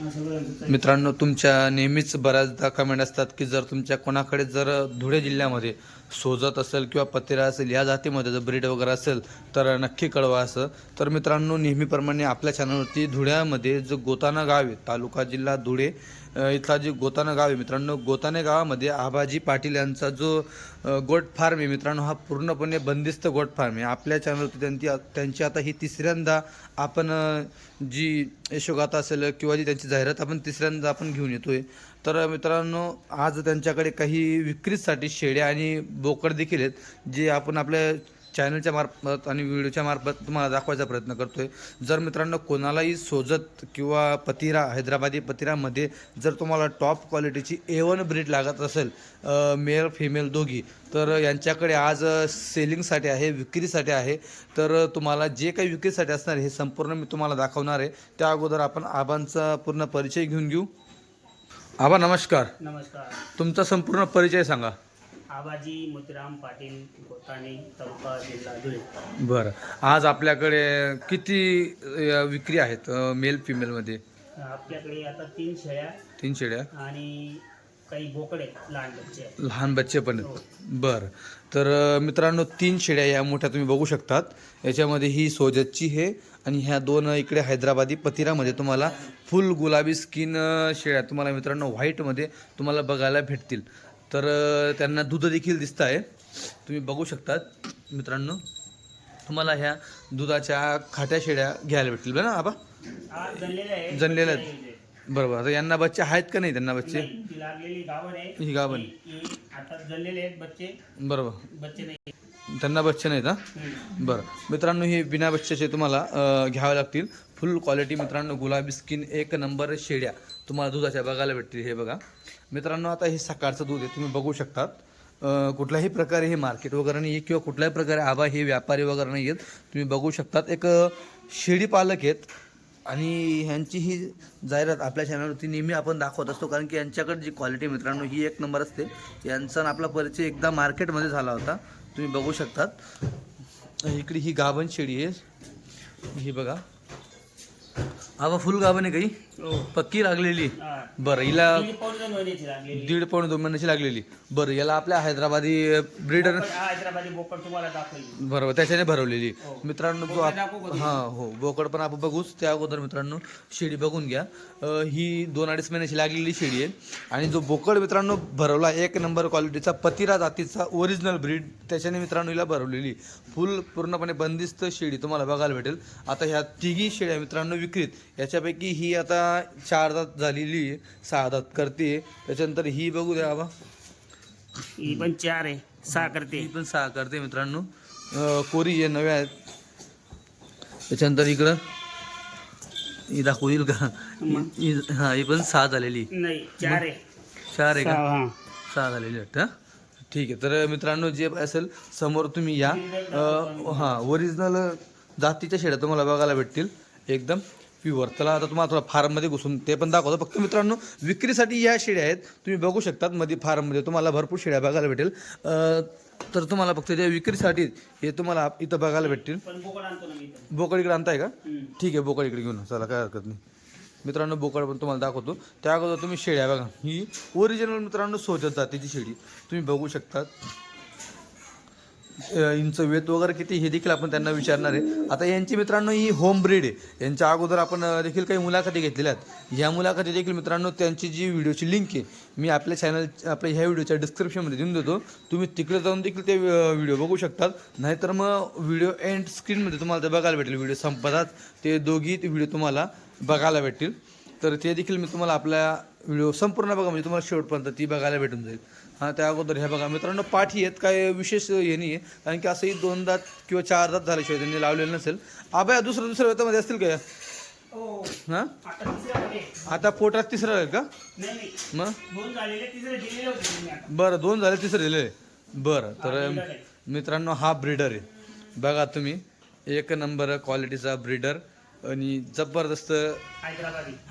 मित्रांनो तुमच्या नेहमीच बऱ्याचदा कमेंट असतात की जर तुमच्या कोणाकडे जर धुळे जिल्ह्यामध्ये सोजत असेल किंवा पतेरा असेल या जातीमध्ये जर ब्रीड वगैरे असेल तर नक्की कळवा असं. तर मित्रांनो नेहमीप्रमाणे आपल्या चॅनलवरती धुळ्यामध्ये जो गोताना गाव आहे तालुका जिल्हा धुळे इथला जे गोताना गाव आहे मित्रांनो गोताने गावामध्ये आबाजी पाटील यांचा जो गोट फार्म आहे मित्रांनो हा पूर्णपणे बंदिस्त गोट फार्म आहे. आपल्या चॅनलवरती त्यांची त्यांची आता ही तिसऱ्यांदा आपण जी यशोगाथा असेल किंवा जी त्यांची जाहिरात आपण तिसऱ्यांदा आपण घेऊन येतोय. तर मित्रांनो आज त्यांच्याकडे काही विक्रीसाठी शेळ्या आणि बोकड देखील आहेत जे आपण आपल्या चॅनलच्या मार्फत आणि व्हिडिओच्या मार्फत तुम्हाला दाखवायचा प्रयत्न करतोय. जर मित्रांनो कोणालाही सोजत किंवा पतिरा हैदराबादी पतिरामध्ये जर तुम्हाला टॉप क्वालिटीची ए वन ब्रीड लागत असेल मेल फिमेल दोघी तर यांच्याकडे आज सेलिंगसाठी आहे विक्रीसाठी आहे. तर तुम्हाला जे काही विक्रीसाठी असणार आहे हे संपूर्ण मी तुम्हाला दाखवणार आहे. त्या अगोदर आपण आबांचा पूर्ण परिचय घेऊन घेऊ. आबा नमस्कार. नमस्कार. तुमचा संपूर्ण परिचय सांगा. आबाजी मोतीराम पाटील तालुका जिल्हा धुळे. बरं. आज आपल्याकडे किती अ, विक्री आहेत मेल फिमेलमध्ये आपल्याकडे आता तीन शेळ्या तीन शेड्या आणि काही बोकडे लहान बच्चे आहेत. लहान बच्चे पण आहेत. बरं. तर अ, मित्रांनो तीन शेड्या या मोठ्या तुम्ही बघू शकतात. याच्यामध्ये ही सोजतची आहे आणि ह्या दोन इकडे हैदराबादी पतिरामध्ये तुम्हाला फुल गुलाबी स्किन शेळ्या तुम्हाला मित्रांनो व्हाईटमध्ये तुम्हाला बघायला भेटतील. तर त्यांना दूध देखील दिसत आहे. तुम्ही बघू शकतात मित्रांनो. तुम्हाला ह्या दुधाच्या खाट्या शेड्या घ्यायला भेटतील. बरं ना आबा? आज जनलेले आहे जनलेले आहेत. बरोबर. आता यांना बच्चे आहेत का नाही त्यांना बच्चे? ही बच्चे. बरोबर. बच्चे नाही. त्यांना बच्चे नाहीत हा. बरं. मित्रांनो हे बिना बच्च्याचे तुम्हाला घ्यावे लागतील. फुल क्वालिटी मित्रांनो गुलाबी स्किन एक नंबर शेड्या तुम्हाला दुधाच्या बघायला भेटतील. हे बघा. मित्रांनो आता हे सकाळचं दूध आहे तुम्ही बघू शकतात. कुठल्याही प्रकारे हे मार्केट वगैरे नाही आहे किंवा कुठल्याही प्रकारे आबा हे व्यापारी वगैरे नाही आहेत तुम्ही बघू शकतात. एक शेळी पालक आहेत आणि ह्यांची ही जाहिरात आपल्या चॅनलवरती नेहमी आपण दाखवत असतो कारण की यांच्याकडे जी क्वालिटी मित्रांनो ही एक नंबर असते. यांचा आपला परिचय एकदा मार्केटमध्ये झाला होता. तुम्ही बघू शकतात. इकडे ही गाभण शेळी आहे. ही बघा. आबा फुल आहे काही? हो. पक्की लागलेली. बरं हिला दीड पाऊण दोन महिन्याची लागलेली. बरं याला आपल्या हैदराबादी ब्रीडर हा, बरोबर त्याच्याने भरवलेली. हो. मित्रांनो जो हा हो बोकड पण आपण बघूच त्या अगोदर मित्रांनो शेळी बघून घ्या. ही दोन अडीच महिन्याची लागलेली शेळी आहे. आणि जो बोकड मित्रांनो भरवला एक नंबर क्वालिटीचा पतिरा जातीचा ओरिजिनल ब्रीड त्याच्याने मित्रांनो हिला भरवलेली. फुल पूर्णपणे बंदिस्त शेळी तुम्हाला बघायला भेटेल. आता ह्या तिघी शेळ्या मित्रांनो विक्रीत. याच्यापैकी ही आता चार दात झालेली आहे सहा दात करते त्याच्यानंतर ही बघू द्या बाबा. ही पण चार आहे सहा करते. ही पण सहा करते मित्रांनो. अं, कोरी आहे नव्या आहेत. त्याच्यानंतर इकडं. ही दाखवू येईल का ही- हा ही पण सहा झालेली. नाही चार आहे. चार आहे का? सहा, हा. सहा झालेली वाटतं हा? ठीक आहे तर मित्रांनो जे असेल समोर तुम्ही या. अं, हा ओरिजिनल जातीच्या शेळ्या तुम्हाला बघायला भेटतील एकदम. प्युअर त्याला आता तुम्हाला थोडा फार्ममध्ये घुसून ते पण दाखवतो. फक्त मित्रांनो विक्रीसाठी या शेळ्या आहेत तुम्ही बघू शकतात मध्ये फार्ममध्ये. तुम्हाला भरपूर शेळ्या बघायला भेटेल. तर तुम्हाला फक्त त्या विक्रीसाठी हे तुम्हाला इथं बघायला भेटतील. पण बोकड आणतो ना मी इथं. बोकड इकडे आणताय का. ठीक आहे बोकड इकडे घेऊन. चला काय हरकत नाही. मित्रांनो बोकड पण तुम्हाला दाखवतो. त्या अगोदर तुम्ही शेळ्या बघा. ही ओरिजिनल मित्रांनो सोजत जातीची शेळी तुम्ही बघू शकतात. यांचं वेत वगैरे किती हे देखील आपण त्यांना विचारणार आहे. आता यांची मित्रांनो ही होम ब्रीड आहे. यांच्या अगोदर आपण देखील काही मुलाखती घेतलेल्या आहेत. ह्या मुलाखती देखील मित्रांनो त्यांची जी व्हिडिओची लिंक आहे मी आपल्या चॅनल आपल्या ह्या व्हिडिओच्या डिस्क्रिप्शनमध्ये देऊन देतो. तुम्ही तिकडे जाऊन देखील ते व्हिडिओ बघू शकतात. नाहीतर मग व्हिडिओ एंड स्क्रीनमध्ये तुम्हाला ते बघायला भेटेल. व्हिडिओ संपतात. ते दोघी ते व्हिडिओ तुम्हाला बघायला भेटतील. तर ते देखील मी तुम्हाला आपल्या व्हिडिओ संपूर्ण बघा. म्हणजे तुम्हाला शेवटपर्यंत ती बघायला भेटून जाईल. हां त्या अगोदर ह्या बघा मित्रांनो पाठी आहेत काय विशेष हे नाही आहे कारण की असंही दोन दात किंवा चार दात झाल्याशिवाय त्यांनी लावलेलं नसेल. आबा दुसऱ्या दुसऱ्या वेतामध्ये असतील का या? हो. हां? आता पोटात तिसरं आहे का? मग? बरं दोन झाले तिसरं दिले बरं तर. मित्रांनो हा ब्रीडर आहे. बघा तुम्ही एक नंबर क्वालिटीचा ब्रीडर आणि जबरदस्त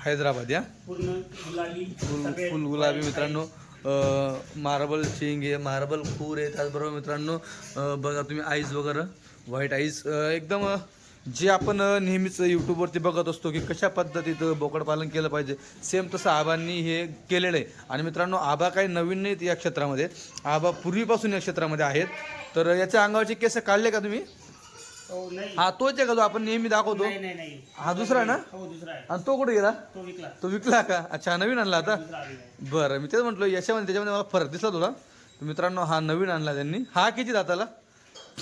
हैदराबादी. या. फुल गुलाबी मित्रांनो. मार्बल चिंग आहे मार्बल खूर आहे त्याचबरोबर मित्रांनो बघा तुम्ही आईज वगैरे व्हाईट आईज एकदम जे आपण नेहमीच यूट्यूबवरती बघत असतो की कशा पद्धतीत बोकड पालन केलं पाहिजे सेम तसं आबांनी हे केलेलं आहे. आणि मित्रांनो आबा काही नवीन नाहीत या क्षेत्रामध्ये. आबा पूर्वीपासून या क्षेत्रामध्ये आहेत. तर याच्या अंगावरचे केस काढले का तुम्ही? हो हा तोच आहे का जो आपण नेहमी दाखवतो. नाही नाही नाही. हा दुसरा ना? हो दुसरा आहे. आणि तो कुठे गेला? तो विकला. तो विकला का? अच्छा नवीन आणला आता? बरं मी तेच म्हटलं याच्यामध्ये त्याच्यामध्ये मला फरक दिसला होता तर मित्रांनो हा नवीन आणला त्यांनी. हा किती दाताला?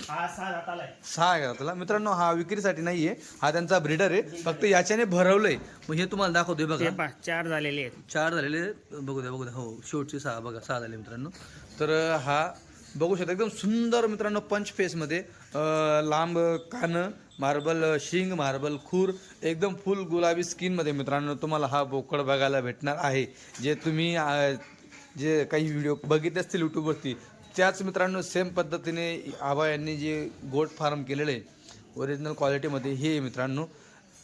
हा सहा दाताला मित्रांनो हा विक्रीसाठी नाही आहे हा त्यांचा ब्रिडर आहे. फक्त याच्याने भरवलंय. मग हे तुम्हाला दाखवतोय बघा. चार झालेले आहेत. चार झालेले बघू द्या बघू द्या. हो शेवटचे सहा बघा सहा झाले मित्रांनो. तर हा बघू शकता एकदम सुंदर मित्रांनो पंच फेसमध्ये लांब कानं मार्बल शिंग मार्बल खूर एकदम फुल गुलाबी स्किनमध्ये मित्रांनो तुम्हाला हा बोकड बघायला भेटणार आहे. जे तुम्ही जे काही व्हिडिओ बघितले असतील यूट्यूबवरती त्याच मित्रांनो सेम पद्धतीने आबा यांनी जे गोट फार्म केलेलं आहे ओरिजिनल क्वालिटीमध्ये हे आहे मित्रांनो.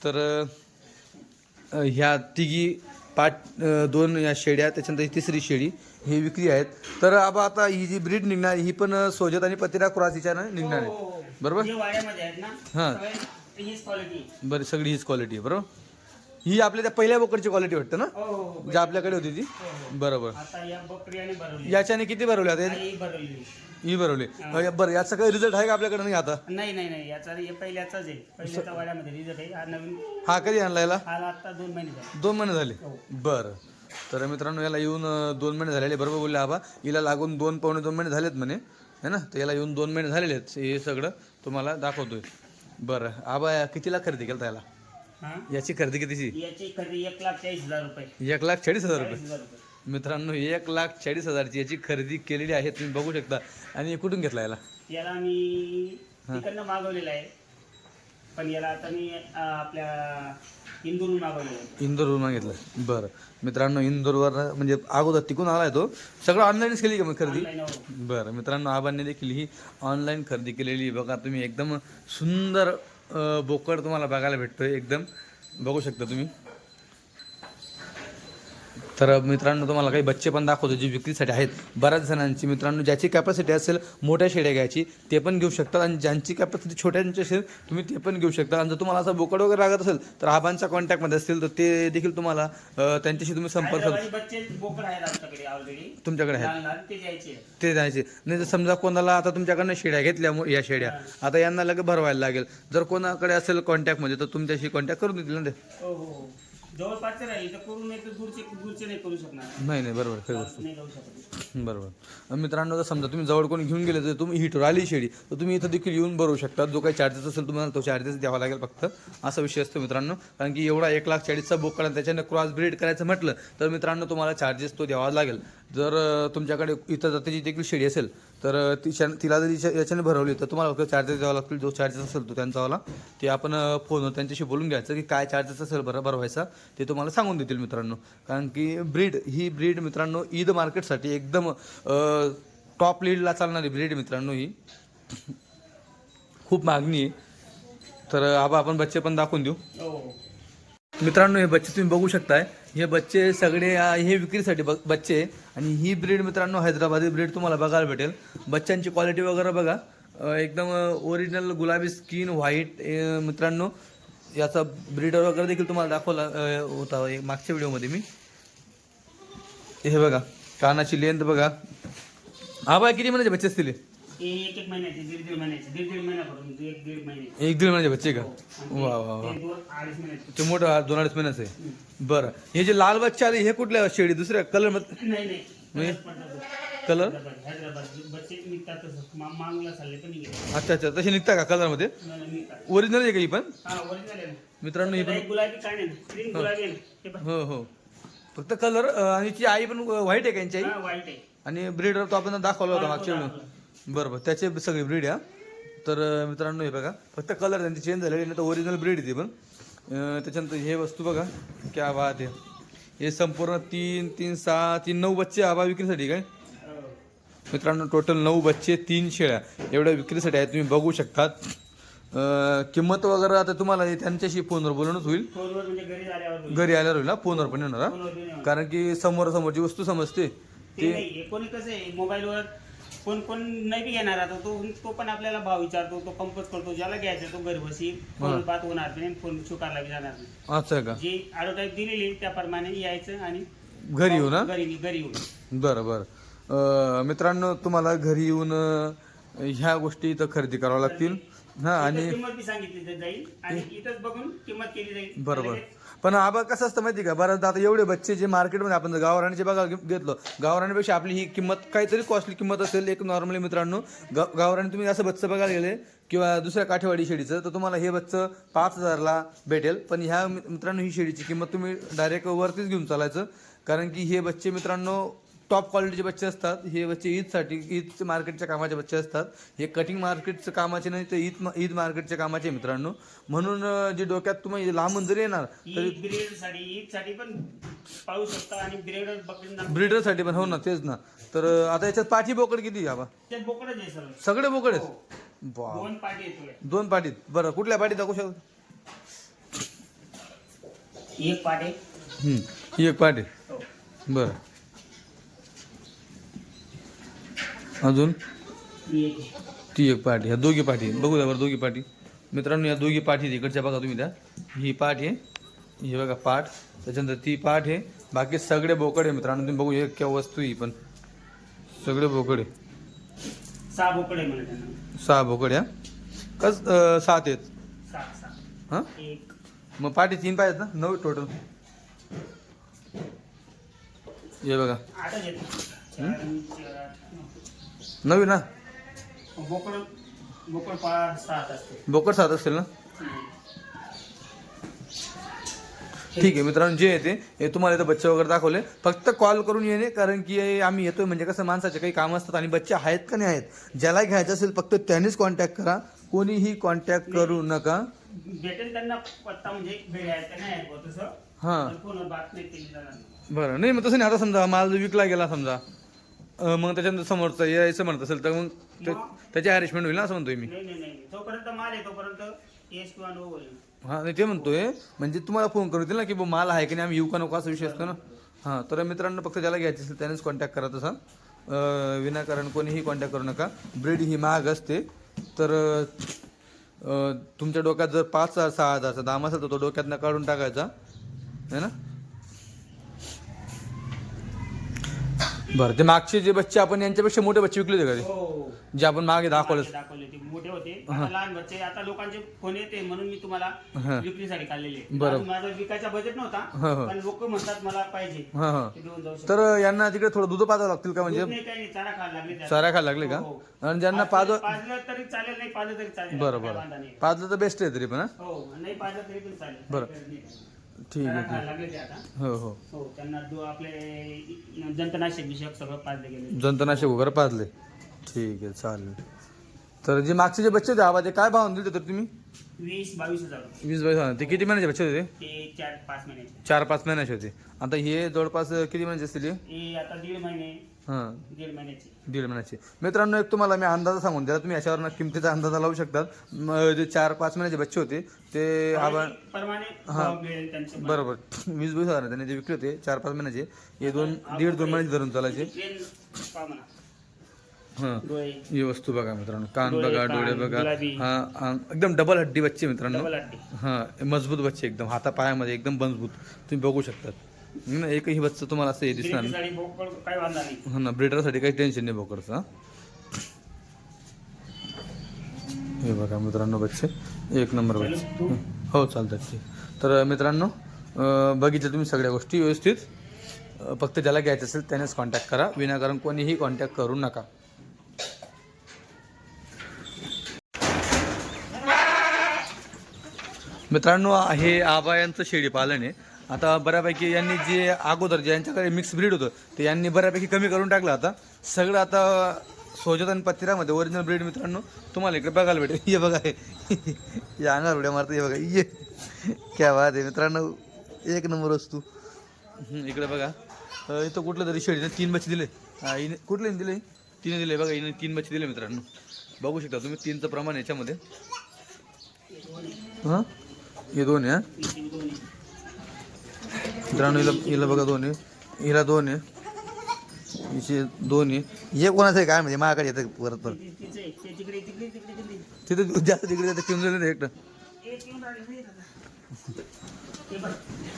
तर ह्या तिघी पाच अ, दोन या शेड्या त्याच्यानंतर ही तिसरी शेळी ही विक्री आहेत. तर आबा आता ही जी ब्रीड निघणार ही पण सोजत आणि पतिरा क्रॉस हिच्यानं निघणार आहे हो, हो. बरोबर? हा. बरं सगळी हीच क्वालिटी आहे बरोबर? ही आपल्या त्या पहिल्या बोकडची क्वालिटी वाटतं ना? हो हो हो जी आपल्याकडे होती ती? हो, हो. बरोबर. आता या बकरीने भरवली. याच्याने किती भरवले आता? भरवली. ही भरवली. अ, बरं याचा काही रिझल्ट आहे का आपल्याकडे नाही आता? नाही नाही नाही. याचा हे पहिल्याचाच आहे. पहिल्याचा वाड्यामध्ये रिझल्ट आहे. हा नवीन हा कधी आणला याला? हा आता दोन महिने झाले. दोन महिने झाले. हो. बरं. तर मित्रांनो याला येऊन अ, दोन महिने झालेले. बरोबर बोलले आबा. हिला लागून दोन पावणे दोन महिने झालेत म्हणे. है ना? तर याला येऊन दोन महिने झालेले आहेत. हे सगळं तुम्हाला दाखवतोय. बरं. आबा कितीला खरेदी केलं याला? हा याची खरेदी कितीची? याची खरेदी एक लाख चाळीस हजार रुपये. एक लाख चाळीस हजार रुपये. मित्रांनो एक लाख चाळीस हजारची याची खरेदी केलेली आहे तुम्ही बघू शकता. आणि कुठून घेतला याला? याला मी तिकडनं मागवलेला आहे. पण याला आता मी आपल्या इंदूरून मागवलेलं इंदोरवरून घेतलं. बरं. मित्रांनो इंदोरवर म्हणजे अगोदर तिकून आलाय तो. सगळं ऑनलाईनच केली का मग खरेदी? हो. बरं. मित्रांनो आबांनी देखील ही ऑनलाईन खरेदी केलेली. बघा तुम्ही एकदम सुंदर बोकड तुम्हाला बघायला भेटतोय एकदम. बघू शकता तुम्ही. तर मित्रांनो तुम्हाला काही बच्चे पण दाखवतो जे विक्रीसाठी आहेत. बऱ्याच जणांची मित्रांनो ज्याची कॅपॅसिटी असेल मोठ्या शेड्या घ्यायची ते पण घेऊ शकतात. आणि ज्यांची कॅपॅसिटी छोट्यांची असेल तुम्ही ते पण घेऊ शकता. आणि जर तुम्हाला असं बोकड वगैरे लागत असेल तर आबांच्या कॉन्टॅक्टमध्ये असतील तर ते देखील तुम्हाला त्यांच्याशी तुम्ही संपर्क तुमच्याकडे आहेत. ते जायचे नाही तर समजा कोणाला आता तुमच्याकडनं शेड्या घेतल्या या शेड्या आता यांना लगेच भरवायला लागेल. जर कोणाकडे असेल कॉन्टॅक्टमध्ये तर तुमच्याशी कॉन्टॅक्ट करून देतील ना ते? हो हो हो. जवळपासचे राहील तर करू नाही तर दूरचे दूरचे नाही करू शकणार. नाही नाही बरोबर खरी गोष्ट नाही जाऊ शकत. बरोबर. मित्रांनो जर समजा तुम्ही जवळ कोणी घेऊन गेले तर तुम्ही हिटवर आली शेडी तर तुम्ही इथं देखील येऊन भरू शकता. जो काही चार्जेस असेल तुम्हाला तो चार्जेस द्यावा लागेल फक्त. असा विषय असतो मित्रांनो. कारण की एवढा एक लाख चाळीसचा बोकड आणि त्याच्याने क्रॉस ब्रीड करायचं म्हटलं तर मित्रांनो तुम्हाला चार्जेस तो द्यावा लागेल. जर तुमच्याकडे इतर जातीची देखील शेडी असेल तर तिच्या तिला जर याच्याने भरवली तर तुम्हाला फक्त चार्जेस द्यावा लागतील. जो चार्जेस असेल तो त्यांचावाला ते आपण फोनवर त्यांच्याशी बोलून घ्यायचं की काय चार्जेस असेल बरं भरवायचा ते तुम्हाला सांगून देतील मित्रांनो. कारण की ब्रीड ही ब्रीड मित्रांनो ईद मार्केटसाठी एकदम टॉप लीडला चालणारी ब्रीड मित्रांनो ही. खूप मागणी आहे. तर आबा आपण बच्चे पण दाखवून देऊ. हो. मित्रांनो हे बच्चे तुम्ही बघू शकताय. हे बच्चे सगळे हे विक्रीसाठी ब बच्चे. आणि ही ब्रीड मित्रांनो हैदराबादी ब्रीड तुम्हाला बघायला भेटेल. बच्चांची क्वालिटी वगैरे बघा. एकदम ओरिजिनल गुलाबी स्किन व्हाईट मित्रांनो याचा ब्रीडर वगैरे देखील तुम्हाला दाखवला होता एक मागच्या व्हिडिओमध्ये मी. हे बघा कानाची लेंथ बघा. आबा किती महिन्याचे बच्चे असतील हे? एक एक महिन्याचे दीड दीड महिन्याचे दीड दीड महिन्यापासून ते एक दीड महिने. एक दीड महिन्याचे बच्चे का? आणि वा वा वा. ते दोन अडीच महिन्याचे. ते मोठं दोन अडीच महिन्याचं. आहे बरं. हे जे लाल बच्चे आले हे कुठल्या शेडी दुसऱ्या कलरमध्ये नाही नाही. कलर अच्छा अच्छा. तसे निघता का कलरमध्ये ओरिजिनल आहे का ही पण? मित्रांनो ही पण हो. हो फक्त कलर आणि ती आई पण व्हाईट आहे का यांची आई? आणि ब्रीडर तो आपण दाखवला होता मागच्या वेळी. बरं बरं. त्याचे सगळे ब्रीड आहे. तर मित्रांनो हे बघा. फक्त कलर त्यांची चेंज झालेली नाही तर ओरिजिनल ब्रीड आहे ती पण. त्याच्यानंतर हे वस्तू बघा. क्या बात आहे. हे संपूर्ण तीन तीन सहा तीन नऊ बच्चे आबा विक्रीसाठी काय? मित्रांनो टोटल नऊ बच्चे तीन शेळ्या. एवढ्या विक्रीसाठी आहेत तुम्ही बघू शकतात. किंमत वगैरे आता तुम्हाला त्यांच्याशी फोनवर बोलणंच होईल. घरी आल्यावर होईल ना फोनवर पण येणार. कारण की समोर समोरची वस्तू समजते. ते नाही कोणी कसं आहे मोबाईलवर कोण कोण नाही घेणार आता. तो तो पण आपल्याला भाव विचारतो तो कंपोज करतो. ज्याला घ्यायचं तो घरी बसी. फोन बात होणार नाही फोन स्वीकारला बी जाणार नाही. असं आहे का? जी ॲडव्हर्टाईज दिलेली त्याप्रमाणे यायचं आणि घरी येऊ ना? घरी घरी येऊन बरं बरं. मित्रांनो तुम्हाला घरी येऊन ह्या गोष्टी इथं खरेदी कराव्या लागतील. हा आणि इथं किंमत बी सांगितली जाईल. आणि इथंच बघून किंमत केली जाईल. बरोबर. पण आबा कसं असतं माहिती का? बऱ्याचदा आता एवढे बच्चे जे मार्केटमध्ये आपण गावराणीचे बघा घेतलं. गावराणीपेक्षा आपली ही किंमत काहीतरी कॉस्टली किंमत असेल एक नॉर्मली मित्रांनो. गा गावराणी तुम्ही असं बच्चं बघायला गेले किंवा दुसऱ्या काठेवाडी शेळीचं तर तुम्हाला हे बच्चं पाच हजारला भेटेल. पण ह्या मित्रांनो ही शेळीची किंमत तुम्ही डायरेक्ट वरतीच घेऊन चालायचं. कारण की हे बच्चे मित्रांनो टॉप क्वालिटीचे बच्चे असतात हे बच्चे ईदसाठी ईद मार्केटच्या कामाचे बच्चे असतात. हे कटिंग मार्केटचं कामाचे नाही तर ईद ईद मार्केटच्या कामाचे मित्रांनो. म्हणून जे डोक्यात तुम्ही लांबून जरी येणार साठी पण शकता आणि ब्रिडरसाठी पण हो ना तेच ना. तर आता याच्यात पाठी बोकड किती आहे बाबा? सगळे. बोकड आहेत? हो. दोन पाठी येतोय दोन पाठीत बरं कुठल्या पाठीत दाखवू शकतो? एक पाटे. ही एक पाठी हो. बरं. अजून. ती एक पाठी ह्या दोघी पाठी बघू द्या बरं दोघी पाठी. मित्रांनो या दोघी पाठी. इकडच्या बघा तुम्ही त्या. ही पाठ आहे. ही बघा पाठ. त्याच्यानंतर ती पाठ आहे. बाकी सगळे बोकड आहे मित्रांनो. तुम्ही बघू एक क्या वस्तू ही पण. सगळे बोकड आहे. सहा बोकड आहे सहा बोकड या कस सात आहेत? हां? एक. मग पाठी तीन पाहिजेत ना? नऊ टोटल हे बघा आठच येत चार आणि चार आठ, नऊ. नवी ना बोकड बोकड सात असते. बोकड सात असेल ना? ठीक आहे मित्रांनो जे येते हे तुम्हाला इथं बच्चे वगैरे दाखवले. फक्त कॉल करून येणे कारण की आम्ही येतोय म्हणजे कसं माणसाचे काही कामं असतात आणि बच्चे आहेत का नाही आहेत ज्याला घ्यायचं असेल फक्त त्यांनीच कॉन्टॅक्ट करा. कोणीही कॉन्टॅक्ट करू नका. भेटेल त्यांना पत्ता म्हणजे हां. बरं नाही मग तसं नाही. आता समजा माल विकला गेला समजा. मग त्याच्यानंतर समोरचं यायचं म्हणत असेल तर मग ते- त्याची हॅरेसमेंट होईल ना असं म्हणतोय मी. नाही नाही नाही. जोपर्यंत माल आहे तोपर्यंत येस किंवा नो होईल. हां नाही ते म्हणतोय. म्हणजे तुम्हाला फोन करू देतील ना की बुवा माल आहे की नाही आम्ही येऊ का नको असा विषय असतो ना? हां तर मित्रांनो फक्त ज्याला घ्यायचं असेल त्यानेच कॉन्टॅक्ट करा तसा. अं, विनाकारण कोणीही कॉन्टॅक्ट करू नका. ब्रीड ही महाग असते. तर अं, तुमच्या डोक्यात जर पाच हजार सहा हजारचा दाम असेल तर तो डोक्यातनं काढून टाकायचा. है ना? बरं ते मागचे जे बच्चे आपण यांच्यापेक्षा मोठे बच्चे विकले होते का ते? हो. जे आपण मागे दाखवलं. दाखवले ते मोठे होते. आता लहान बच्चे आता लोकांचे फोन येते म्हणून मी तुम्हाला हां. विक्रीसाठी काढलेले. बरं. अजून माझा विकायचा बजेट नव्हता हां हां. पण लोक म्हणतात मला पाहिजे हां हां. ते देऊन जाऊ शकतो. तर यांना तिकडे थोडं दूध पाजावं लागतील का म्हणजे? दूध नाही काही नाही चारा खायला लागले त्याला. चारा खायला लागले का? हो. आणि ज्यांना पाज पाजलं पाजलं तरी चालेल नाही पाजलं तरी चालेल. बरं काय बरं वांधा नाही. पाजलं तर बेस्ट आहे तरी पण हा? हो नाही पाजलं तरी पण चालेल. बरं. काही गरज नाही. ठीक आहे खायला लागले ते आता. हो हो. हो त्यांना दो आपले जंतनाशक विषयक सगळं पाजले गेले. जंतनाशक वगैरे पाजले. ठीक आहे चालेल. तर जे मागचे जे बच्चे होते आवाज काय भाव दिले तर तुम्ही? वीस बावीस हजार वीस बावीस हजार. ते किती महिन्याचे बच्चे होते ते? चार पाच महिन्याचे. चार पाच महिन्याचे होते. आता हे जवळपास किती महिन्याचे असतील हे? हे आता दीड महिने. हां. दीड महिन्याचे. दीड महिन्याचे. मित्रांनो एक तुम्हाला मी अंदाजा सांगून दिला. तुम्ही याच्यावर किमतीचा अंदाजा लावू शकतात. म, जे चार पाच महिन्याचे बच्चे होते ते मिळेल त्यांचे बरोबर. वीस वीस हजार त्याने जे विकले होते चार पाच महिन्याचे हे दोन दीड दोन महिन्याचे धरून चालायचे. हां. ही वस्तू बघा मित्रांनो. कान बघा डोळे बघा. हा हा, एकदम डबल हड्डी बच्चे मित्रांनो. हा मजबूत बच्चे एकदम. हाता पायामध्ये एकदम मजबूत. तुम्ही बघू शकतात. हम्म, एकही बच्चं तुम्हाला असं हे दिसणार नाही. साडी बोकड काय वांधा नाही. हा ना ब्रिडरसाठी काही टेन्शन नाही बोकडचं हा. बघा मित्रांनो बच्चे एक नंबर चालेल, बच्चे तू? हो चालतात ते तर मित्रांनो अं, बघितलं तुम्ही सगळ्या गोष्टी व्यवस्थित? अं, फक्त ज्याला घ्यायचं असेल त्यानेच कॉन्टॅक्ट करा. विनाकारण कोणीही कॉन्टॅक्ट करू नका. मित्रांनो हे आबा यांचं शेळी पालन आहे. आता बऱ्यापैकी यांनी जे अगोदर ज्यांच्याकडे मिक्स ब्रीड होतं ते यांनी बऱ्यापैकी कमी करून टाकलं आता. सगळं आता सोजत आणि पत्तिरामध्ये ओरिजिनल ब्रीड मित्रांनो तुम्हाला इकडे बघायला भेटेल. हे बघा हे या अंगावर उड्या मारतं हे बघा ये. क्या बात आहे मित्रांनो एक नंबर वस्तू. इकडे बघा. इथं कुठलं तरी शेळीने तीन बच्चे दिले. हिने कुठले दिले? तिने दिले बघा हिने तीन बच्चे दिले मित्रांनो. बघू शकता तुम्ही तीनचं प्रमाण याच्यामध्ये. हां? हे दोन आहे मित्रांनो हिला हिला बघा दोन आहे हिला दोन आहे हिचे दोन आहे हे कोणाचं आहे? काय म्हणजे माझ्याकडे येतं परत परत. ती- तिथे जास्त तिकडे जातं किंवा झालं एकटं.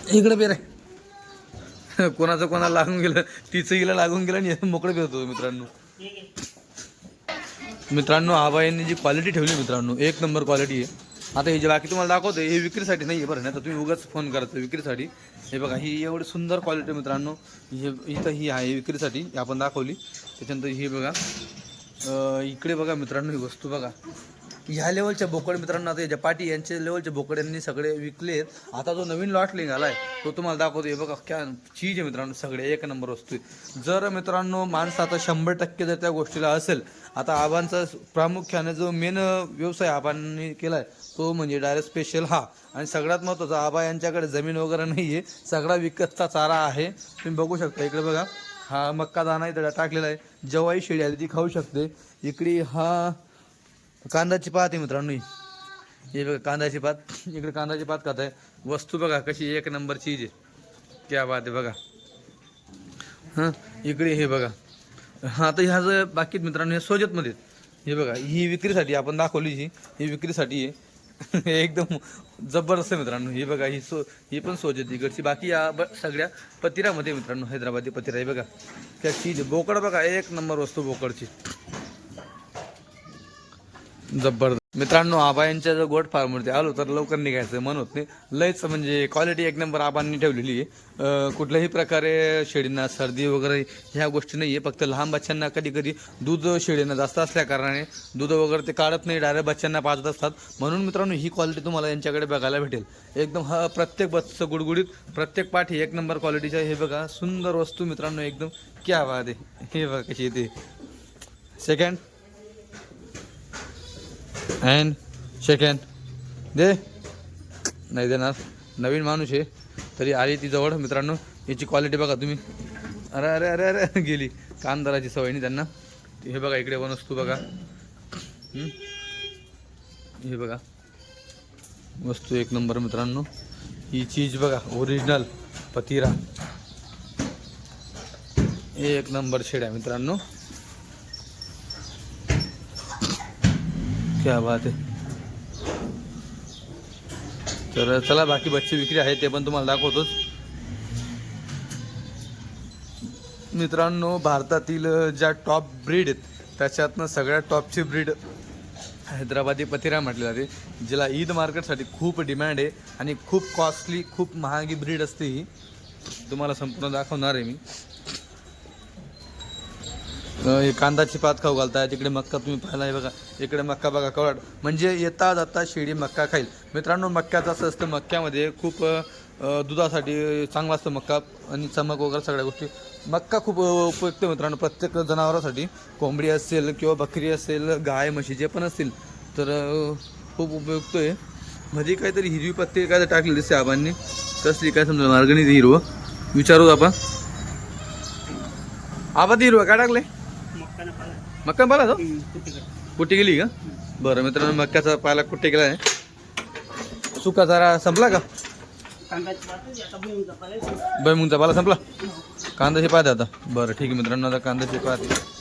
नाही इकडे बेर आहे कोणाचं कोणाला लागून गेलं तिचं हिला लागून गेलं आणि मोकळं फिरतो मित्रांनो. मित्रांनो आबाईंनी जी क्वालिटी ठेवली मित्रांनो एक नंबर क्वालिटी आहे. आता हे जे बाकी तुम्हाला दाखवतो हे विक्रीसाठी नाही आहे बरं नाही तर तुम्ही उगाच फोन करायचं विक्रीसाठी. हे बघा ही एवढी सुंदर क्वालिटी मित्रांनो. हे इथं ही आहे विक्रीसाठी ही आपण दाखवली. त्याच्यानंतर हे बघा इकडे बघा मित्रांनो ही वस्तू बघा. ह्या लेवलच्या बोकड मित्रांना आता जपाटी यांचे लेवलचे बोकड यांनी सगळे विकलेत आता जो नवीन लॉट लिंक आलाय तो तुम्हाला दाखवतो. बघा क्या चीज आहे मित्रांनो सगळे एक नंबर वस्तू आहे. जर मित्रांनो माणसं आता शंभर टक्के जर त्या गोष्टीला असेल आता आबांचा प्रामुख्याने जो मेन व्यवसाय आबांनी केलाय तो म्हणजे डायरेक्ट स्पेशल हा. आणि सगळ्यात महत्त्वाचा आबा यांच्याकडे जमीन वगैरे नाही आहे सगळा विकतचा चारा आहे. तुम्ही बघू शकता इकडे बघा. हा मक्का दाणा इथं टाकलेला आहे. जवाई शेळी आली ती खाऊ शकते. इकडे हा कांदाची पात आहे मित्रांनो ही. हे बघा कांद्याची पात. इकडे कांद्याची पात खात आहे. वस्तू बघा कशी एक नंबर चीज आहे. क्या बात आहे बघा. हां? इकडे हे बघा. हां तर ह्या जर बाकीत मित्रांनो हे सोजतमध्ये हे बघा ही विक्रीसाठी आपण दाखवली ही ही विक्रीसाठी आहे. एकदम जबरदस्त आहे मित्रांनो. ही बघा ही सो ही पण सोजत इकडची बाकी या ब सगळ्या पतिरामध्ये मित्रांनो. हैदराबादी पतिरा हे बघा. त्या चीज आहे. बोकड बघा एक नंबर वस्तू बोकडची. जबरदस्त. मित्रांनो आबा यांच्या जर गोट फार्मवरती आलो तर लवकर निघायचं मन होत नाही. लयच म्हणजे क्वालिटी एक नंबर आबांनी ठेवलेली आहे. कुठल्याही प्रकारे शेळींना सर्दी वगैरे ह्या गोष्टी नाही आहे फक्त लहान बच्चांना कधी कधी दूध शेळींना जास्त असल्या कारणाने दूध वगैरे ते काढत नाही डायरेक्ट बच्चांना पाजत असतात. म्हणून मित्रांनो ही क्वालिटी तुम्हाला यांच्याकडे बघायला भेटेल. एकदम हा प्रत्येक बच्चं गुडगुडीत प्रत्येक पाठी एक नंबर क्वालिटीच्या हे बघा सुंदर वस्तू मित्रांनो एकदम क्या वाद आहे. हे बघा कशी येते. सेकंड अँड हँड दे. नाही देणार. नवीन माणूस आहे. तरी आली ती जवळ मित्रांनो. याची क्वालिटी बघा तुम्ही. अरे अरे अरे अरे गेली. कामदाराची सवय नाही त्यांना. हे बघा इकडे पण वस्तू बघा हे बघा. वस्तू एक नंबर मित्रांनो. ही चीज बघा ओरिजिनल पतिरा. एक नंबर शेड आहे मित्रांनो. क्या बात आहे तर चला बाकी बच्चे विक्री आहेत ते पण तुम्हाला दाखवतोच. मित्रांनो भारतातील ज्या टॉप ब्रीड आहेत त्याच्यातनं सगळ्यात टॉपची ब्रीड हैदराबादी पथिरा म्हटली जाते जिला ईद मार्केटसाठी खूप डिमांड आहे आणि खूप कॉस्टली खूप महागी ब्रीड असते ही. तुम्हाला संपूर्ण दाखवणार आहे मी. हे कांदाची पात खाऊ घालताय तिकडे मक्का तुम्ही पाहिला आहे बघा. इकडे मक्का बघा कवड. म्हणजे येता जाता शेळी मक्का खाईल. मित्रांनो मक्क्याचं असं असतं मक्क्यामध्ये खूप दुधासाठी चांगला असतं मक्का आणि चमक वगैरे सगळ्या गोष्टी. मक्का खूप उपयुक्त आहे मित्रांनो प्रत्येक जनावरासाठी. कोंबडी असेल किंवा बकरी असेल गाय म्हशी जे पण असतील तर खूप उपयुक्त आहे. मध्ये काहीतरी हिरवी पत्ती काय टाकली दिसते आबांनी. कसली काय समजा मार्गणी हिरवं. विचारू आपण. आबा हिरवं काय टाकले मक्का पाला तो? कुठे गेली? का? बरं मित्रांनो मक्याचा पाला कुठे गेला आहे सुका जरा संपला का? भुईमुगाचा पाला संपला? कांद्याची पात आहे आता. बरं ठीक आहे मित्रांनो आता कांद्याची पात. आहे.